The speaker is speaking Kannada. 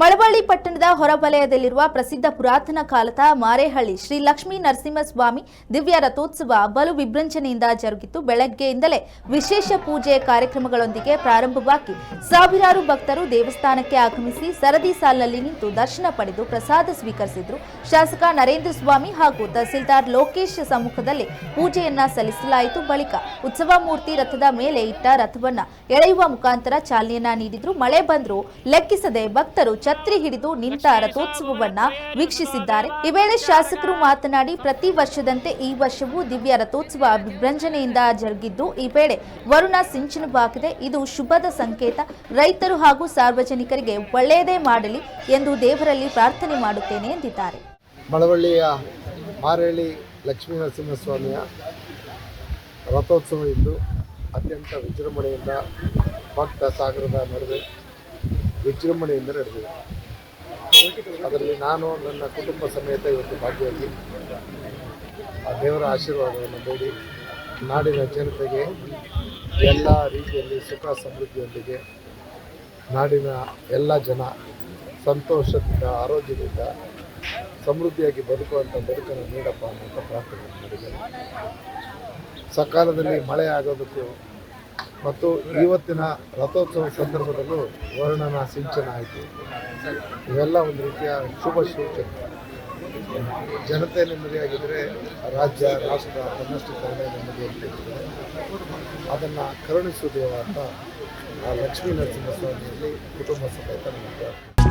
ಮಳವಳ್ಳಿ ಪಟ್ಟಣದ ಹೊರವಲಯದಲ್ಲಿರುವ ಪ್ರಸಿದ್ಧ ಪುರಾತನ ಕಾಲದ ಮಾರೇಹಳ್ಳಿ ಶ್ರೀ ಲಕ್ಷ್ಮೀ ನರಸಿಂಹಸ್ವಾಮಿ ದಿವ್ಯ ರಥೋತ್ಸವ ಬಲು ವಿಜೃಂಭಣೆಯಿಂದ ಜರುಗಿತು. ಬೆಳಗ್ಗೆಯಿಂದಲೇ ವಿಶೇಷ ಪೂಜೆ ಕಾರ್ಯಕ್ರಮಗಳೊಂದಿಗೆ ಪ್ರಾರಂಭವಾಗಿ ಸಾವಿರಾರು ಭಕ್ತರು ದೇವಸ್ಥಾನಕ್ಕೆ ಆಗಮಿಸಿ ಸರದಿ ಸಾಲಿನಲ್ಲಿ ನಿಂತು ದರ್ಶನ ಪಡೆದು ಪ್ರಸಾದ ಸ್ವೀಕರಿಸಿದ್ರು. ಶಾಸಕ ನರೇಂದ್ರ ಸ್ವಾಮಿ ಹಾಗೂ ತಹಸೀಲ್ದಾರ್ ಲೋಕೇಶ್ ಸಮ್ಮುಖದಲ್ಲಿ ಪೂಜೆಯನ್ನ ಸಲ್ಲಿಸಲಾಯಿತು. ಬಳಿಕ ಉತ್ಸವ ಮೂರ್ತಿ ರಥದ ಮೇಲೆ ಇಟ್ಟ ರಥವನ್ನ ಎಳೆಯುವ ಮುಖಾಂತರ ಚಾಲನೆಯನ್ನ ನೀಡಿದ್ರು. ಮಳೆ ಬಂದರೂ ಲೆಕ್ಕಿಸದೆ ಭಕ್ತರು ಛತ್ರಿ ಹಿಡಿದು ನಿಂತ ರಥೋತ್ಸವವನ್ನ ವೀಕ್ಷಿಸಿದ್ದಾರೆ. ಈ ವೇಳೆ ಶಾಸಕರು ಮಾತನಾಡಿ, ಪ್ರತಿ ವರ್ಷದಂತೆ ಈ ವರ್ಷವೂ ದಿವ್ಯ ರಥೋತ್ಸವ ಅಭಿಭ್ರಂಜನೆಯಿಂದ ಜರುಗಿದ್ದು, ಈ ವೇಳೆ ವರುಣ ಸಿಂಚನವಾಗಿದೆ. ಇದು ಶುಭದ ಸಂಕೇತ. ರೈತರು ಹಾಗೂ ಸಾರ್ವಜನಿಕರಿಗೆ ಒಳ್ಳೆಯದೇ ಮಾಡಲಿ ಎಂದು ದೇವರಲ್ಲಿ ಪ್ರಾರ್ಥನೆ ಮಾಡುತ್ತೇನೆ ಎಂದಿದ್ದಾರೆ. ಮಳವಳ್ಳಿಯ ಮಾರೇಳಿ ಲಕ್ಷ್ಮೀ ನರಸಿಂಹಸ್ವಾಮಿಯ ರಥೋತ್ಸವ ಇಂದು ಅತ್ಯಂತ ವಿಜೃಂಭಣೆಯಿಂದ ಭಕ್ತ ಸಾಗರದ ನಡುವೆ ವಿಜೃಂಭಣೆಯಿಂದ ನಡೆದಿದೆ. ಅದರಲ್ಲಿ ನಾನು ನನ್ನ ಕುಟುಂಬ ಸಮೇತ ಇವತ್ತು ಭಾಗಿಯಾಗಿ ಆ ದೇವರ ಆಶೀರ್ವಾದವನ್ನು ನೋಡಿ ನಾಡಿನ ಜನತೆಗೆ ಎಲ್ಲ ರೀತಿಯಲ್ಲಿ ಸುಖ ಸಮೃದ್ಧಿಯೊಂದಿಗೆ ನಾಡಿನ ಎಲ್ಲ ಜನ ಸಂತೋಷದಿಂದ, ಆರೋಗ್ಯದಿಂದ ಸಮೃದ್ಧಿಯಾಗಿ ಬದುಕುವಂಥ ಬದುಕನ್ನು ನೀಡಪ್ಪ ಅನ್ನುವಂಥ ಪ್ರಾರ್ಥನೆ ಮಾಡಿದ್ದೇನೆ. ಸಕಾಲದಲ್ಲಿ ಮಳೆ ಆಗೋದಕ್ಕೂ ಮತ್ತು ಇವತ್ತಿನ ರಥೋತ್ಸವ ಸಂದರ್ಭದಲ್ಲೂ ವರ್ಣನ ಸಿಂಚನ ಆಯಿತು. ಇವೆಲ್ಲ ಒಂದು ರೀತಿಯ ಶುಭ ಸೂಚನೆ. ಜನತೆ ನೆಮ್ಮದಿಯಾಗಿದ್ದರೆ ರಾಜ್ಯ, ರಾಷ್ಟ್ರ ತನ್ನಷ್ಟು ಕರುಣೆ ನೆಮ್ಮದಿ ಅಂತಿರ್ತದೆ ಅದನ್ನು ಕರುಣಿಸುವ ದೇವ ಅಂತ ಲಕ್ಷ್ಮೀ ನರಸಿಂಹಸ್ವಾಮಿಯಲ್ಲಿ ಕುಟುಂಬ ಸಮೇತ ಪ್ರಾರ್ಥನೆ